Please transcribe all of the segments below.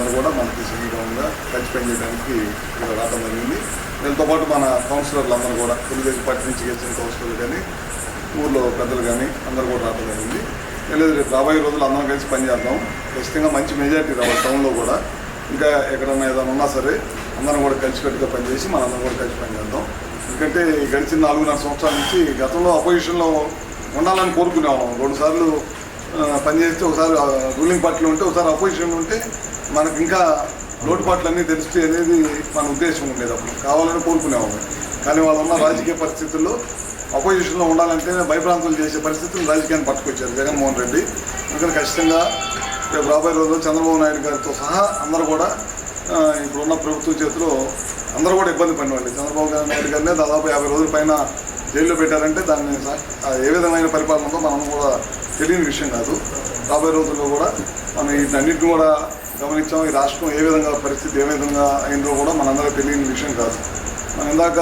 అందరు కూడా మనకి సినిగ్రౌండ్గా కలిసిపెండ్ చేయడానికి ఇక్కడ రావడం జరిగింది. దీంతో పాటు మన కౌన్సిలర్లు అందరూ కూడా తెలుగుదేశం పార్టీ నుంచి గెలిచిన కౌన్సిలర్లు కానీ ఊర్లో పెద్దలు కానీ అందరూ కూడా రావడం జరిగింది. లేదు రేపు రాబోయే రోజులు అందరం కలిసి పనిచేద్దాం ఖచ్చితంగా మంచి మెజార్టీ రావాలి టౌన్లో కూడా. ఇంకా ఎక్కడన్నా ఏదైనా ఉన్నా సరే అందరం కూడా కలిసికట్టుగా పనిచేసి మనందరం కూడా కలిసి పనిచేద్దాం ఎందుకంటే గడిచిన నాలుగున్నర సంవత్సరాల నుంచి గతంలో అపోజిషన్లో ఉండాలని కోరుకునేవాళ్ళం. రెండు సార్లు పనిచేస్తే ఒకసారి రూలింగ్ పార్టీలో ఉంటే ఒకసారి అపోజిషన్లో ఉంటే మనకి ఇంకా లోటుపాట్లన్నీ తెలిస్తే అనేది మన ఉద్దేశం ఉండేది అప్పుడు. కావాలని కోరుకునేవాళ్ళం. కానీ వాళ్ళు ఉన్న రాజకీయ పరిస్థితుల్లో అపోజిషన్లో ఉండాలంటే భయప్రాంతాలు చేసే పరిస్థితులు రాజకీయాన్ని పట్టుకొచ్చారు జగన్మోహన్ రెడ్డి. అందుకని ఖచ్చితంగా రేపు రాబోయే రోజుల్లో చంద్రబాబు నాయుడు గారితో సహా అందరూ కూడా ఇప్పుడున్న ప్రభుత్వం చేతిలో అందరూ కూడా ఇబ్బంది పడినవాళ్ళు. చంద్రబాబు గారు నాయుడు గారినే దాదాపు యాభై రోజుల పైన జైల్లో పెట్టారంటే దాన్ని ఏ విధమైన పరిపాలనతో మనం కూడా తెలియని విషయం కాదు. రాబోయే రోజుల్లో కూడా మనం వీటన్నిటిని కూడా గమనించాం ఈ రాష్ట్రం ఏ విధంగా పరిస్థితి ఏ విధంగా అయిందో కూడా మనందరికీ తెలియని విషయం కాదు. మనం ఇందాక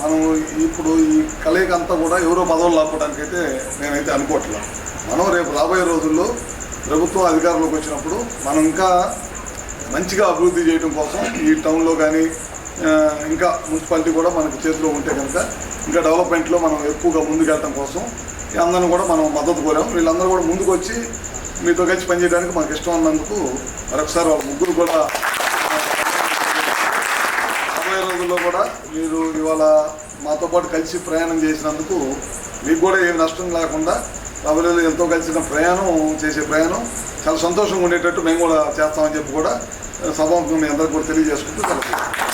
మనం ఇప్పుడు ఈ కలయిక అంతా కూడా ఎవరో పదవులు లాక్కోవడానికి అయితే నేనైతే అనుకోవట్లా. మనం రేపు రాబోయే రోజుల్లో ప్రభుత్వం అధికారంలోకి వచ్చినప్పుడు మనం ఇంకా మంచిగా అభివృద్ధి చేయడం కోసం ఈ టౌన్లో కానీ ఇంకా మున్సిపాలిటీ కూడా మనకు చేతిలో ఉంటే కనుక ఇంకా డెవలప్మెంట్లో మనం ఎక్కువగా ముందుకెళ్ళడం కోసం ఈ అందరిని కూడా మనం మద్దతు కోరాం. వీళ్ళందరూ కూడా ముందుకు వచ్చి మీతో కలిసి పనిచేయడానికి మాకు ఇష్టం ఉన్నందుకు మరొకసారి వాళ్ళ ముగ్గురు కూడా రాబోయే రోజుల్లో కూడా మీరు ఇవాళ మాతో పాటు కలిసి ప్రయాణం చేసినందుకు మీకు కూడా ఏమి నష్టం లేకుండా రాబోయే ఎంతో కలిసిన ప్రయాణం చేసే ప్రయాణం చాలా సంతోషంగా ఉండేటట్టు మేము కూడా చేస్తామని చెప్పి కూడా సభకు మీ అందరికీ కూడా తెలియజేసుకుంటూ కలుగుతాం